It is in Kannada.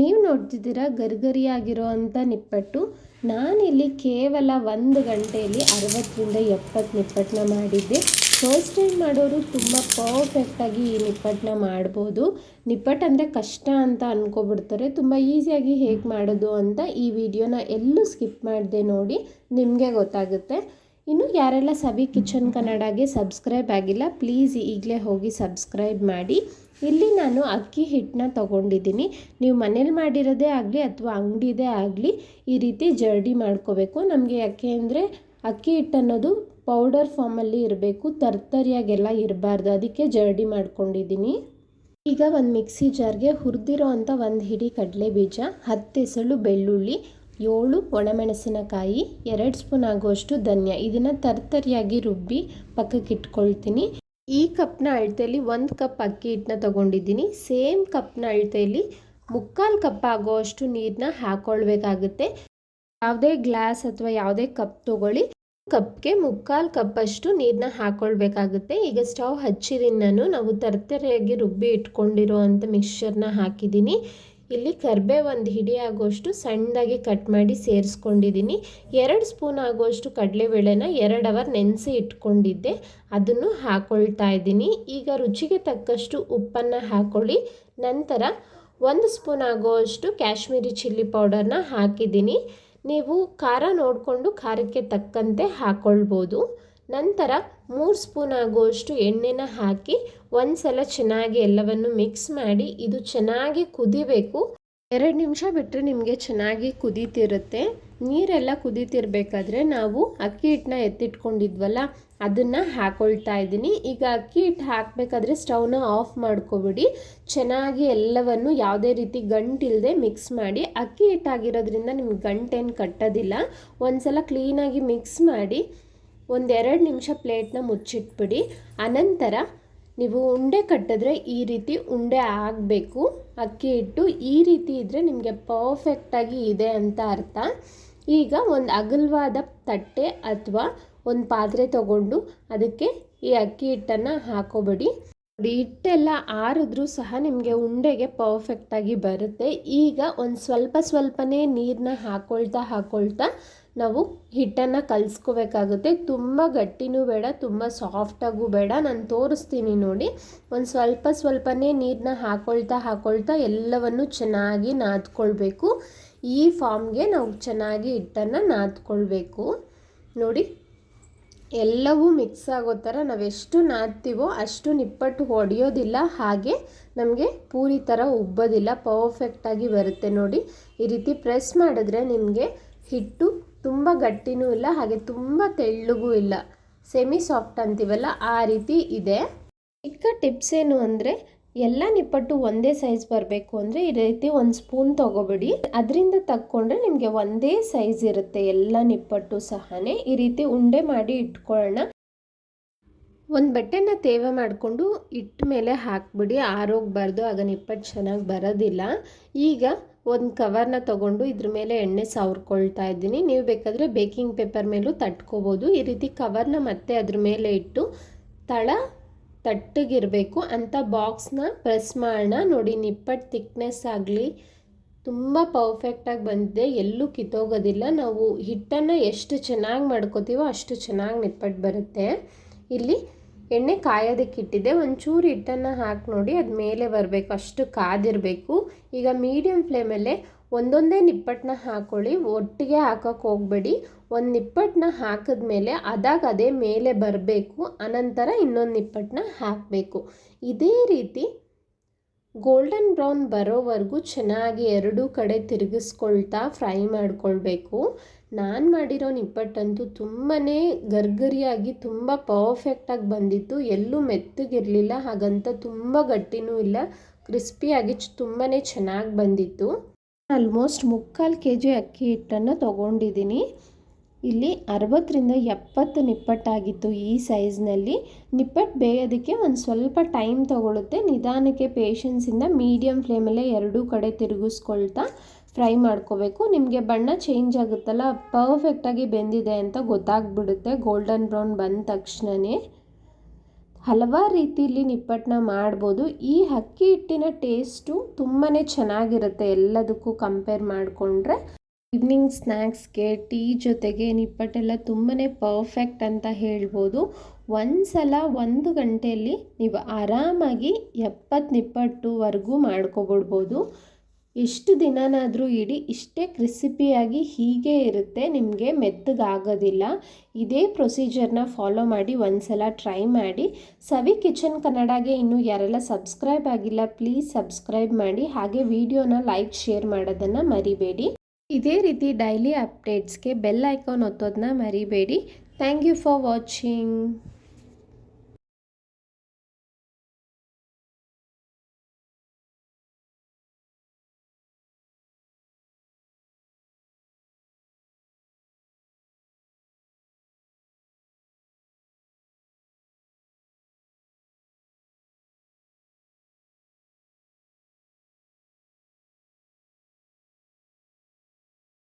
ನೀವು ನೋಡ್ತಿದ್ದೀರಾ ಗರಿಗರಿಯಾಗಿರೋ ಅಂಥ ನಿಪ್ಪಟ್ಟು. ನಾನಿಲ್ಲಿ ಕೇವಲ ಒಂದು ಗಂಟೆಯಲ್ಲಿ ಅರವತ್ತರಿಂದ ಎಪ್ಪತ್ತು ನಿಪ್ಪಟ್ಟನ್ನ ಮಾಡಿದ್ದೆ. ಫಸ್ಟ್ ಟೈಮ್ ಮಾಡೋರು ತುಂಬ ಪರ್ಫೆಕ್ಟಾಗಿ ಈ ನಿಪ್ಪಟ್ಟನ್ನ ಮಾಡ್ಬೋದು. ನಿಪ್ಪಟ್ಟು ಅಂದರೆ ಕಷ್ಟ ಅಂತ ಅಂದ್ಕೊಬಿಡ್ತಾರೆ ತುಂಬ ಈಸಿಯಾಗಿ ಹೇಗೆ ಮಾಡೋದು ಅಂತ ಈ ವಿಡಿಯೋನ ಎಲ್ಲೂ ಸ್ಕಿಪ್ ಮಾಡಿದೆ ನೋಡಿ ನಿಮಗೆ ಗೊತ್ತಾಗುತ್ತೆ. ಇನ್ನು ಯಾರೆಲ್ಲ ಸವಿ ಕಿಚನ್ ಕನ್ನಡಗೆ ಸಬ್ಸ್ಕ್ರೈಬ್ ಆಗಿಲ್ಲ, ಪ್ಲೀಸ್ ಈಗಲೇ ಹೋಗಿ ಸಬ್ಸ್ಕ್ರೈಬ್ ಮಾಡಿ. ಇಲ್ಲಿ ನಾನು ಅಕ್ಕಿ ಹಿಟ್ಟನ್ನ ತೊಗೊಂಡಿದ್ದೀನಿ. ನೀವು ಮನೇಲಿ ಮಾಡಿರೋದೇ ಆಗಲಿ ಅಥವಾ ಅಂಗಡಿದೇ ಆಗಲಿ ಈ ರೀತಿ ಜರ್ಡಿ ಮಾಡ್ಕೋಬೇಕು. ನಮಗೆ ಯಾಕೆ ಅಂದರೆ ಅಕ್ಕಿ ಹಿಟ್ಟು ಅನ್ನೋದು ಪೌಡರ್ ಫಾರ್ಮಲ್ಲಿ ಇರಬೇಕು, ತರ್ತರಿಯಾಗೆಲ್ಲ ಇರಬಾರ್ದು. ಅದಕ್ಕೆ ಜರ್ಡಿ ಮಾಡ್ಕೊಂಡಿದ್ದೀನಿ. ಈಗ ಒಂದು ಮಿಕ್ಸಿ ಜಾರ್ಗೆ ಹುರಿದಿರೋ ಅಂಥ ಒಂದು ಹಿಡಿ ಕಡಲೆ ಬೀಜ, ಹತ್ತು ಎಸಳು ಬೆಳ್ಳುಳ್ಳಿ, ಏಳು ಒಣಮೆಣಸಿನಕಾಯಿ, ಎರಡು ಸ್ಪೂನ್ ಆಗುವಷ್ಟು ಧನ್ಯ. ಇದನ್ನು ತರ್ತರಿಯಾಗಿ ರುಬ್ಬಿ ಪಕ್ಕಕ್ಕೆ ಇಟ್ಕೊಳ್ತೀನಿ ಈ ಕಪ್ನ ಅಳತೆಯಲ್ಲಿ ಒಂದು ಕಪ್ ಅಕ್ಕಿ ಹಿಟ್ಟನ್ನ ತೊಗೊಂಡಿದ್ದೀನಿ. ಸೇಮ್ ಕಪ್ನ ಅಳತೆಯಲ್ಲಿ ಮುಕ್ಕಾಲು ಕಪ್ ಆಗುವಷ್ಟು ನೀರನ್ನ ಹಾಕ್ಕೊಳ್ಬೇಕಾಗುತ್ತೆ ಯಾವುದೇ ಗ್ಲಾಸ್ ಅಥವಾ ಯಾವುದೇ ಕಪ್ ತೊಗೊಳ್ಳಿ. ಕಪ್ಗೆ ಮುಕ್ಕಾಲು ಕಪ್ಪಷ್ಟು ನೀರನ್ನ ಹಾಕ್ಕೊಳ್ಬೇಕಾಗುತ್ತೆ ಈಗ ಸ್ಟವ್ ಹಚ್ಚಿದ್ದೀನಿ ನಾನು ನಾವು ತರ್ತರೆಯಾಗಿ ರುಬ್ಬಿ ಇಟ್ಕೊಂಡಿರೋ ಅಂಥ ಮಿಕ್ಸ್ಚರ್ನ ಹಾಕಿದ್ದೀನಿ. ಇಲ್ಲಿ ಕರ್ಬೇ ಒಂದು ಹಿಡಿ ಆಗೋಷ್ಟು ಸಣ್ಣದಾಗಿ ಕಟ್ ಮಾಡಿ ಸೇರಿಸ್ಕೊಂಡಿದ್ದೀನಿ. ಎರಡು ಸ್ಪೂನ್ ಆಗುವಷ್ಟು ಕಡಲೆಬೇಳೆನ ಎರಡು ಅವರ್ ನೆನೆಸಿ ಇಟ್ಕೊಂಡಿದ್ದೆ. ಅದನ್ನು ಹಾಕ್ಕೊಳ್ತಾ ಇದ್ದೀನಿ. ಈಗ ರುಚಿಗೆ ತಕ್ಕಷ್ಟು ಉಪ್ಪನ್ನು ಹಾಕ್ಕೊಳ್ಳಿ ನಂತರ ಒಂದು ಸ್ಪೂನ್ ಆಗೋಷ್ಟು ಕಾಶ್ಮೀರಿ ಚಿಲ್ಲಿ ಪೌಡರ್ನ ಹಾಕಿದ್ದೀನಿ. ನೀವು ಖಾರ ನೋಡಿಕೊಂಡು ಖಾರಕ್ಕೆ ತಕ್ಕಂತೆ ಹಾಕ್ಕೊಳ್ಬೋದು ನಂತರ ಮೂರು ಸ್ಪೂನ್ ಆಗುವಷ್ಟು ಎಣ್ಣೆನ ಹಾಕಿ ಒಂದು ಸಲ ಚೆನ್ನಾಗಿ ಎಲ್ಲವನ್ನು ಮಿಕ್ಸ್ ಮಾಡಿ ಇದು ಚೆನ್ನಾಗಿ ಕುದಿಬೇಕು. ಎರಡು ನಿಮಿಷ ಬಿಟ್ಟರೆ ನಿಮಗೆ ಚೆನ್ನಾಗಿ ಕುದೀತಿರುತ್ತೆ. ನೀರೆಲ್ಲ ಕುದೀತಿರ್ಬೇಕಾದ್ರೆ ನಾವು ಅಕ್ಕಿ ಹಿಟ್ಟನ್ನ ಎತ್ತಿಟ್ಕೊಂಡಿದ್ವಲ್ಲ, ಅದನ್ನು ಹಾಕೊಳ್ತಾ ಇದ್ದೀನಿ. ಈಗ ಅಕ್ಕಿ ಹಿಟ್ಟು ಹಾಕಬೇಕಾದ್ರೆ ಸ್ಟವ್ನ ಆಫ್ ಮಾಡ್ಕೊಬಿಡಿ. ಚೆನ್ನಾಗಿ ಎಲ್ಲವನ್ನು ಯಾವುದೇ ರೀತಿ ಗಂಟಿಲ್ಲದೆ ಮಿಕ್ಸ್ ಮಾಡಿ. ಅಕ್ಕಿ ಹಿಟ್ಟಾಗಿರೋದ್ರಿಂದ ನಿಮ್ಗೆ ಗಂಟೇನು ಕಟ್ಟೋದಿಲ್ಲ. ಒಂದು ಸಲ ಕ್ಲೀನಾಗಿ ಮಿಕ್ಸ್ ಮಾಡಿ. ಒಂದೆರಡು ನಿಮಿಷ ಪ್ಲೇಟ್ನ ಮುಚ್ಚಿಟ್ಬಿಡಿ. ಅನಂತರ ನೀವು ಉಂಡೆ ಕಟ್ಟಿದ್ರೆ ಈ ರೀತಿ ಉಂಡೆ ಆಗಬೇಕು. ಅಕ್ಕಿ ಹಿಟ್ಟು ಈ ರೀತಿ ಇದ್ದರೆ ನಿಮಗೆ ಪರ್ಫೆಕ್ಟಾಗಿ ಇದೆ ಅಂತ ಅರ್ಥ. ಈಗ ಒಂದು ಅಗಲವಾದ ತಟ್ಟೆ ಅಥವಾ ಒಂದು ಪಾತ್ರೆ ತಗೊಂಡು ಅದಕ್ಕೆ ಈ ಅಕ್ಕಿ ಹಿಟ್ಟನ್ನು ಹಾಕೋಬೇಡಿ. ಹಿಟ್ಟೆಲ್ಲ ಆರಿದ್ರೂ ಸಹ ನಿಮಗೆ ಉಂಡೆಗೆ ಪರ್ಫೆಕ್ಟಾಗಿ ಬರುತ್ತೆ. ಈಗ ಒಂದು ಸ್ವಲ್ಪ ಸ್ವಲ್ಪನೇ ನೀರನ್ನ ಹಾಕ್ಕೊಳ್ತಾ ಹಾಕ್ಕೊಳ್ತಾ ನಾವು ಹಿಟ್ಟನ್ನು ಕಲಿಸ್ಕೋಬೇಕಾಗುತ್ತೆ. ತುಂಬ ಗಟ್ಟಿನೂ ಬೇಡ, ತುಂಬ ಸಾಫ್ಟಾಗೂ ಬೇಡ. ನಾನು ತೋರಿಸ್ತೀನಿ ನೋಡಿ. ಒಂದು ಸ್ವಲ್ಪ ಸ್ವಲ್ಪನೇ ನೀರನ್ನ ಹಾಕ್ಕೊಳ್ತಾ ಹಾಕ್ಕೊಳ್ತಾ ಎಲ್ಲವನ್ನು ಚೆನ್ನಾಗಿ ನಾದ್ಕೊಳ್ಬೇಕು. ಈ ಫಾರ್ಮ್ಗೆ ನಾವು ಚೆನ್ನಾಗಿ ಹಿಟ್ಟನ್ನು ನಾದ್ಕೊಳ್ಬೇಕು. ನೋಡಿ. ಎಲ್ಲವೂ ಮಿಕ್ಸ್ ಆಗೋ ಥರ ನಾವೆಷ್ಟು ನಾದ್ತೀವೋ ಅಷ್ಟು ನಿಪ್ಪಟ್ಟು ಹೊಡೆಯೋದಿಲ್ಲ, ಹಾಗೆ ನಮಗೆ ಪೂರಿ ಥರ ಉಬ್ಬೋದಿಲ್ಲ ಪರ್ಫೆಕ್ಟಾಗಿ ಬರುತ್ತೆ ನೋಡಿ. ಈ ರೀತಿ ಪ್ರೆಸ್ ಮಾಡಿದ್ರೆ ನಿಮಗೆ ಹಿಟ್ಟು ತುಂಬ ಗಟ್ಟಿನೂ ಇಲ್ಲ, ಹಾಗೆ ತುಂಬ ತೆಳ್ಳಗೂ ಇಲ್ಲ. ಸೆಮಿ ಸಾಫ್ಟ್ ಅಂತೀವಲ್ಲ, ಆ ರೀತಿ ಇದೆ. ಚಿಕ್ಕ ಟಿಪ್ಸ್ ಏನು ಅಂದರೆ ಎಲ್ಲ ನಿಪ್ಪಟ್ಟು ಒಂದೇ ಸೈಜ್ ಬರಬೇಕು ಅಂದರೆ ಈ ರೀತಿ ಒಂದು ಸ್ಪೂನ್ ತೊಗೊಬಿಡಿ. ಅದರಿಂದ ತಕ್ಕೊಂಡ್ರೆ ನಿಮಗೆ ಒಂದೇ ಸೈಜ್ ಇರುತ್ತೆ ಎಲ್ಲ ನಿಪ್ಪಟ್ಟು ಸಹನೆ. ಈ ರೀತಿ ಉಂಡೆ ಮಾಡಿ ಇಟ್ಕೊಳ್ಳೋಣ. ಒಂದು ಬಟ್ಟೆನ ತೇವ ಮಾಡಿಕೊಂಡು ಇಟ್ಟ ಮೇಲೆ ಹಾಕ್ಬಿಡಿ. ಆರೋಗ್ಬಾರ್ದು, ಆಗ ನಿಪ್ಪಟ್ಟು ಚೆನ್ನಾಗಿ ಬರೋದಿಲ್ಲ. ಈಗ ಒಂದು ಕವರ್ನ ತೊಗೊಂಡು ಇದ್ರ ಮೇಲೆ ಎಣ್ಣೆ ಸವ್ರ್ಕೊಳ್ತಾ ಇದ್ದೀನಿ. ನೀವು ಬೇಕಾದರೆ ಬೇಕಿಂಗ್ ಪೇಪರ್ ಮೇಲೂ ತಟ್ಕೋಬೋದು. ಈ ರೀತಿ ಕವರ್ನ ಮತ್ತೆ ಅದ್ರ ಮೇಲೆ ಇಟ್ಟು ತಳ ತಟ್ಟಗಿರಬೇಕು ಅಂಥ ಬಾಕ್ಸ್ನ ಪ್ರೆಸ್ ಮಾಡೋಣ ನೋಡಿ ನಿಪ್ಪಟ್ಟು ತಿಕ್ನೆಸ್ ಆಗಲಿ, ತುಂಬ ಪರ್ಫೆಕ್ಟಾಗಿ ಬಂದಿದೆ. ಎಲ್ಲೂ ಕಿತ್ತೋಗೋದಿಲ್ಲ. ನಾವು ಹಿಟ್ಟನ್ನು ಎಷ್ಟು ಚೆನ್ನಾಗಿ ಮಾಡ್ಕೋತೀವೋ ಅಷ್ಟು ಚೆನ್ನಾಗಿ ನಿಪ್ಪಟ್ಟು ಬರುತ್ತೆ. ಇಲ್ಲಿ ಎಣ್ಣೆ ಕಾಯೋದಕ್ಕೆ ಇಟ್ಟಿದ್ದೆ. ಒಂಚೂರು ಹಿಟ್ಟನ್ನು ಹಾಕಿ ನೋಡಿ, ಅದು ಮೇಲೆ ಬರಬೇಕು. ಅಷ್ಟು ಕಾದಿರಬೇಕು. ಈಗ ಮೀಡಿಯಮ್ ಫ್ಲೇಮಲ್ಲೇ ಒಂದೊಂದೇ ನಿಪ್ಪಟ್ಟನ್ನ ಹಾಕ್ಕೊಳ್ಳಿ ಒಟ್ಟಿಗೆ ಹಾಕೋಕ್ಕೆ ಹೋಗಬೇಡಿ. ಒಂದು ನಿಪ್ಪಟ್ಟನ್ನ ಹಾಕಿದ್ಮೇಲೆ ಅದಾಗ ಅದೇ ಮೇಲೆ ಬರಬೇಕು, ಅನಂತರ ಇನ್ನೊಂದು ನಿಪ್ಪಟ್ಟನ್ನ ಹಾಕಬೇಕು. ಇದೇ ರೀತಿ ಗೋಲ್ಡನ್ ಬ್ರೌನ್ ಬರೋವರೆಗೂ ಚೆನ್ನಾಗಿ ಎರಡೂ ಕಡೆ ತಿರುಗಿಸ್ಕೊಳ್ತಾ ಫ್ರೈ ಮಾಡಿಕೊಳ್ಬೇಕು. ನಾನು ಮಾಡಿರೋ ನಿಪ್ಪಟ್ಟಂತೂ ತುಂಬಾ ಗರ್ಗರಿಯಾಗಿ, ತುಂಬ ಪರ್ಫೆಕ್ಟಾಗಿ ಬಂದಿತ್ತು. ಎಲ್ಲೂ ಮೆತ್ತಗಿರಲಿಲ್ಲ, ಹಾಗಂತ ತುಂಬ ಗಟ್ಟಿನೂ ಇಲ್ಲ. ಕ್ರಿಸ್ಪಿಯಾಗಿ ತುಂಬಾ ಚೆನ್ನಾಗಿ ಬಂದಿತ್ತು. ಆಲ್ಮೋಸ್ಟ್ ಮುಕ್ಕಾಲು ಕೆ ಜಿ ಅಕ್ಕಿ ಹಿಟ್ಟನ್ನು ತೊಗೊಂಡಿದ್ದೀನಿ. ಇಲ್ಲಿ ಅರವತ್ತರಿಂದ ಎಪ್ಪತ್ತು ನಿಪ್ಪಟ್ಟಾಗಿತ್ತು ಈ ಸೈಜ್ನಲ್ಲಿ ನಿಪ್ಪಟ್ಟು ಬೇಯೋದಕ್ಕೆ ಒಂದು ಸ್ವಲ್ಪ ಟೈಮ್ ತೊಗೊಳುತ್ತೆ. ನಿಧಾನಕ್ಕೆ ಪೇಷನ್ಸಿಂದ ಮೀಡಿಯಮ್ ಫ್ಲೇಮಲ್ಲೇ ಎರಡೂ ಕಡೆ ತಿರುಗಿಸ್ಕೊಳ್ತಾ ಫ್ರೈ ಮಾಡ್ಕೋಬೇಕು. ನಿಮಗೆ ಬಣ್ಣ ಚೇಂಜ್ ಆಗುತ್ತಲ್ಲ ಪರ್ಫೆಕ್ಟಾಗಿ ಬೆಂದಿದೆ ಅಂತ ಗೊತ್ತಾಗ್ಬಿಡುತ್ತೆ. ಗೋಲ್ಡನ್ ಬ್ರೌನ್ ಬಂದ ತಕ್ಷಣವೇ ಹಲವಾರು ರೀತಿಯಲ್ಲಿ ನಿಪ್ಪಟ್ಟನ್ನ ಮಾಡ್ಬೋದು. ಈ ಅಕ್ಕಿ ಹಿಟ್ಟಿನ ಟೇಸ್ಟು ತುಂಬಾ ಚೆನ್ನಾಗಿರುತ್ತೆ ಎಲ್ಲದಕ್ಕೂ ಕಂಪೇರ್ ಮಾಡಿಕೊಂಡ್ರೆ. ಈವ್ನಿಂಗ್ ಸ್ನ್ಯಾಕ್ಸ್ಗೆ ಟೀ ಜೊತೆಗೆ ನಿಪ್ಪಟ್ಟೆಲ್ಲ ತುಂಬಾ ಪರ್ಫೆಕ್ಟ್ ಅಂತ ಹೇಳ್ಬೋದು. ಒಂದು ಸಲ ಒಂದು ಗಂಟೆಯಲ್ಲಿ ನೀವು ಆರಾಮಾಗಿ ಎಪ್ಪತ್ತು ನಿಪ್ಪಟ್ಟುವರೆಗೂ ಮಾಡ್ಕೊಬಿಡ್ಬೋದು. ಎಷ್ಟು ದಿನನಾದರೂ ಇಡಿ, ಇಷ್ಟೇ ಕ್ರಿಸಿಪಿಯಾಗಿ ಹೀಗೆ ಇರುತ್ತೆ, ನಿಮಗೆ ಮೆತ್ತಗಾಗೋದಿಲ್ಲ. ಇದೇ ಪ್ರೊಸೀಜರ್ನ ಫಾಲೋ ಮಾಡಿ ಒಂದು ಸಲ ಟ್ರೈ ಮಾಡಿ. ಸವಿ ಕಿಚನ್ ಕನ್ನಡಗೆ ಇನ್ನೂ ಯಾರೆಲ್ಲ ಸಬ್ಸ್ಕ್ರೈಬ್ ಆಗಿಲ್ಲ ಪ್ಲೀಸ್ ಸಬ್ಸ್ಕ್ರೈಬ್ ಮಾಡಿ. ಹಾಗೆ ವಿಡಿಯೋನ ಲೈಕ್ ಶೇರ್ ಮಾಡೋದನ್ನು ಮರಿಬೇಡಿ. ಇದೇ ರೀತಿ ಡೈಲಿ ಅಪ್ಡೇಟ್ಸ್ಗೆ ಬೆಲ್ ಐಕಾನ್ ಒತ್ತೋದನ್ನ ಮರಿಬೇಡಿ. Thank you for watching